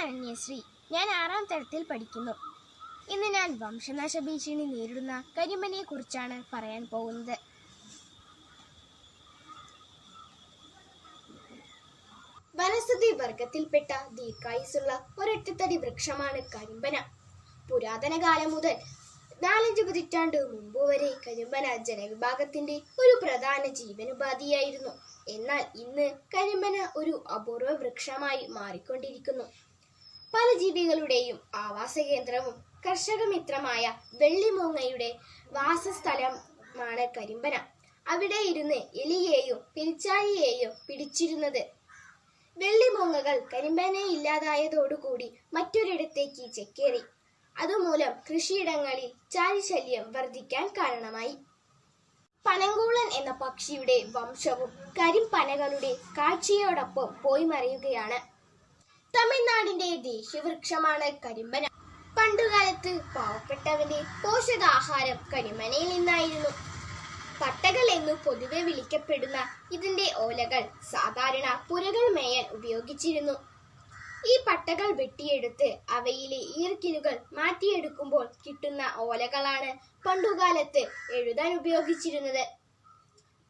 അനന്യശ്രീ ഞാൻ ആറാം തരത്തിൽ പഠിക്കുന്നു. ഇന്ന് ഞാൻ വംശനാശ ഭീഷണി നേരിടുന്ന കരിമ്പനെ കുറിച്ചാണ് പറയാൻ പോകുന്നത്. വനസ്പതി വർഗത്തിൽപ്പെട്ട ദീർഘായുസുള്ള ഒരൊറ്റത്തടി വൃക്ഷമാണ് കരിമ്പന. പുരാതന കാലം മുതൽ നാലഞ്ച് പതിറ്റാണ്ട് മുമ്പ് വരെ കരിമ്പന ജനവിഭാഗത്തിന്റെ ഒരു പ്രധാന ജീവനുപാധിയായിരുന്നു. എന്നാൽ ഇന്ന് കരിമ്പന ഒരു അപൂർവ വൃക്ഷമായി മാറിക്കൊണ്ടിരിക്കുന്നു. പല ജീവികളുടെയും ആവാസ കേന്ദ്രവും കർഷക മിത്രമായ വെള്ളിമൂങ്ങയുടെ വാസസ്ഥലമാണ് കരിമ്പന. അവിടെ ഇരുന്ന് എലിയെയും പെരിച്ചാഴിയെയും പിടിച്ചിരുന്നത്. വെള്ളിമൂങ്ങകൾ കരിമ്പനെ ഇല്ലാതായതോടുകൂടി മറ്റൊരിടത്തേക്ക് ചെക്കേറി. അതുമൂലം കൃഷിയിടങ്ങളിൽ ചാരിശല്യം വർദ്ധിക്കാൻ കാരണമായി. പനങ്കൂളൻ എന്ന പക്ഷിയുടെ വംശവും കരിമ്പനകളുടെ കാഴ്ചയോടൊപ്പം പോയി മറയുകയാണ്. തമിഴ്നാടിന്റെ ദേശീയവൃക്ഷമാണ് കരിമ്പന. പണ്ടുകാലത്ത് പാവപ്പെട്ടവന്റെ പോഷകാഹാരം കരിമനയിൽ നിന്നായിരുന്നു. പട്ടകൾ എന്നു പൊതുവെ വിളിക്കപ്പെടുന്ന ഇതിന്റെ ഓലകൾ സാധാരണ പുരകൾ മേയാൻ ഉപയോഗിച്ചിരുന്നു. ഈ പട്ടകൾ വെട്ടിയെടുത്ത് അവയിലെ ഈർക്കിലുകൾ മാറ്റിയെടുക്കുമ്പോൾ കിട്ടുന്ന ഓലകളാണ് പണ്ടുകാലത്ത് എഴുതാൻ ഉപയോഗിച്ചിരുന്നത്.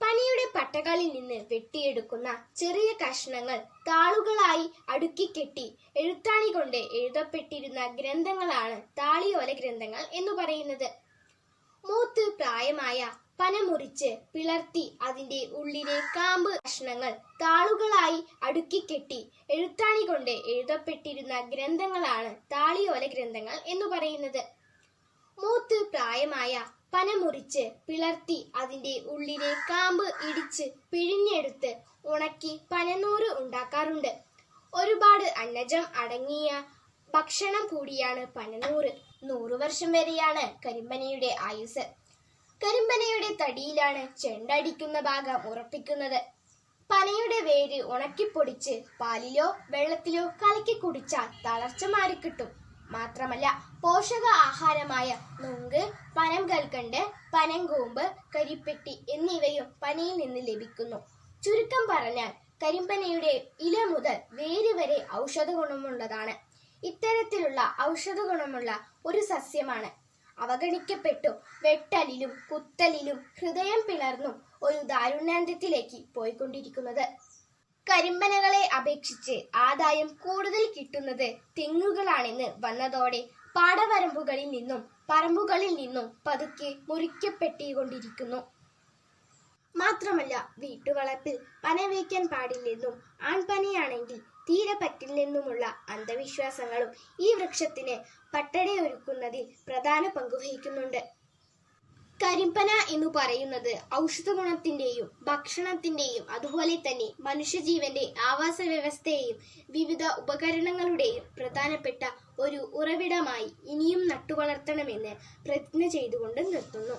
പനിയുടെ പട്ടകളിൽ നിന്ന് വെട്ടിയെടുക്കുന്ന ചെറിയ കഷ്ണങ്ങൾ താളുകളായി അടുക്കി കെട്ടി എഴുത്താണി കൊണ്ട് എഴുതപ്പെട്ടിരുന്ന ഗ്രന്ഥങ്ങളാണ് താളിയോല ഗ്രന്ഥങ്ങൾ എന്ന് പറയുന്നത്. മൂത്ത് പ്രായമായ പന മുറിച്ച് പിളർത്തി അതിന്റെ ഉള്ളിലെ കാമ്പ് കഷ്ണങ്ങൾ താളുകളായി അടുക്കി കെട്ടി എഴുത്താണി കൊണ്ട് എഴുതപ്പെട്ടിരുന്ന ഗ്രന്ഥങ്ങളാണ് താളിയോല ഗ്രന്ഥങ്ങൾ എന്ന് പറയുന്നത്. മൂത്ത് പ്രായമായ പന മുറിച്ച് പിളർത്തി അതിന്റെ ഉള്ളിലെ കാമ്പ് ഇടിച്ച് പിഴിഞ്ഞെടുത്ത് ഉണക്കി പനനൂറ് ഉണ്ടാക്കാറുണ്ട്. ഒരുപാട് അന്നജം അടങ്ങിയ ഭക്ഷണം കൂടിയാണ് പനനൂറ്. നൂറു വർഷം വരെയാണ് കരിമ്പനയുടെ ആയുസ് കരിമ്പനയുടെ തടിയിലാണ് ചെണ്ടടിക്കുന്ന ഭാഗം ഉറപ്പിക്കുന്നത്. പനയുടെ വേര് ഉണക്കിപ്പൊടിച്ച് പാലിലോ വെള്ളത്തിലോ കലക്കി കുടിച്ചാൽ തളർച്ച മാറിക്കിട്ടും മാത്രമല്ല പോഷക ആഹാരമായ നുങ്ക് പനം കൽക്കണ്ട് പനങ്കൂമ്പ് കരിപ്പെട്ടി എന്നിവയും പനയിൽ നിന്ന് ലഭിക്കുന്നു. ചുരുക്കം പറഞ്ഞാൽ കരിമ്പനയുടെ ഇല മുതൽ വേര് വരെ ഔഷധ ഗുണമുള്ളതാണ്. ഇത്തരത്തിലുള്ള ഔഷധ ഗുണമുള്ള ഒരു സസ്യമാണ്. അവഗണിക്കപ്പെട്ടു വെട്ടലിലും കുത്തലിലും ഹൃദയം പിളർന്നും ഒരു ദാരുണ്യാന്ത്യത്തിലേക്ക് പോയിക്കൊണ്ടിരിക്കുന്നത്. കരിമ്പനകളെ അപേക്ഷിച്ച് ആദായം കൂടുതൽ കിട്ടുന്നത് തെങ്ങുകളാണെന്ന് വന്നതോടെ പാടവരമ്പുകളിൽ നിന്നും പറമ്പുകളിൽ നിന്നും പതുക്കെ മുറിക്കപ്പെട്ടുകൊണ്ടിരിക്കുന്നു മാത്രമല്ല വീട്ടുവളപ്പിൽ പന വയ്ക്കാൻ പാടില്ലെന്നും ആൺപനയാണെങ്കിൽ തീരെ പറ്റില്ലെന്നുമുള്ള അന്ധവിശ്വാസങ്ങളും ഈ വൃക്ഷത്തിന് പട്ടടയൊരുക്കുന്നതിൽ പ്രധാന പങ്കുവഹിക്കുന്നുണ്ട് കരിമ്പന എന്ന് പറയുന്നത് ഔഷധ ഗുണത്തിന്റെയും ഭക്ഷണത്തിന്റെയും അതുപോലെ തന്നെ മനുഷ്യജീവന്റെ ആവാസ വ്യവസ്ഥയെയും വിവിധ ഉപകരണങ്ങളുടെയും പ്രധാനപ്പെട്ട ഒരു ഉറവിടമായി ഇനിയും നട്ടുവളർത്തണമെന്ന് പ്രതിജ്ഞ ചെയ്തുകൊണ്ട് നിർത്തുന്നു.